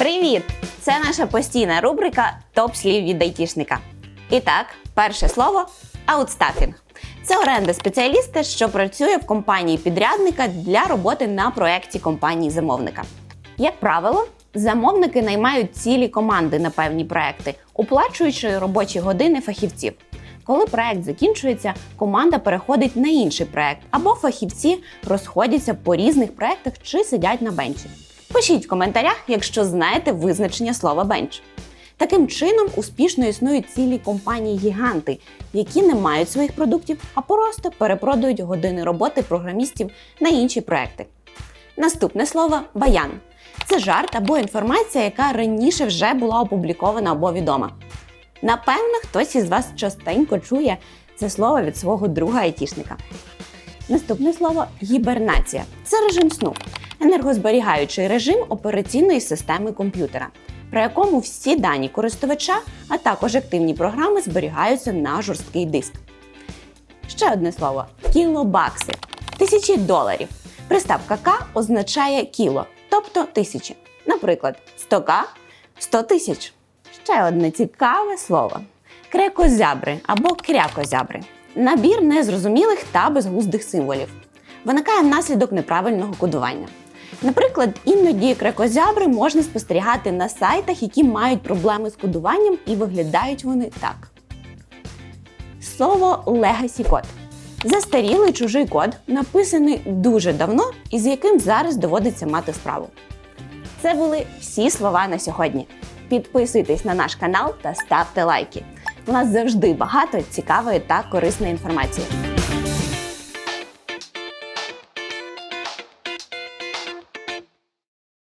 Привіт! Це наша постійна рубрика Топ слів від айтішника. І так, перше слово аутстафінг. Це оренда спеціаліста, що працює в компанії підрядника для роботи на проєкті компанії замовника. Як правило, замовники наймають цілі команди на певні проекти, оплачуючи робочі години фахівців. Коли проект закінчується, команда переходить на інший проект, або фахівці розходяться по різних проектах чи сидять на бенчі. Пишіть в коментарях, якщо знаєте визначення слова бенч. Таким чином успішно існують цілі компанії-гіганти, які не мають своїх продуктів, а просто перепродають години роботи програмістів на інші проекти. Наступне слово баян. Це жарт або інформація, яка раніше вже була опублікована або відома. Напевно, хтось із вас частенько чує це слово від свого друга айтішника. Наступне слово гібернація. Це режим сну, енергозберігаючий режим операційної системи комп'ютера, при якому всі дані користувача, а також активні програми зберігаються на жорсткий диск. Ще одне слово кілобакси. Тисячі доларів. Приставка К означає кіло, тобто тисячі. Наприклад, 100К 100 тисяч. Ще одне цікаве слово крекозябри або крякозябри. Набір незрозумілих та безглуздих символів. Виникає внаслідок неправильного кодування. Наприклад, іноді крекозябри можна спостерігати на сайтах, які мають проблеми з кодуванням, і виглядають вони так. Слово legacy код. Застарілий чужий код, написаний дуже давно і з яким зараз доводиться мати справу. Це були всі слова на сьогодні. Підписуйтесь на наш канал та ставте лайки. У нас завжди багато цікавої та корисної інформації.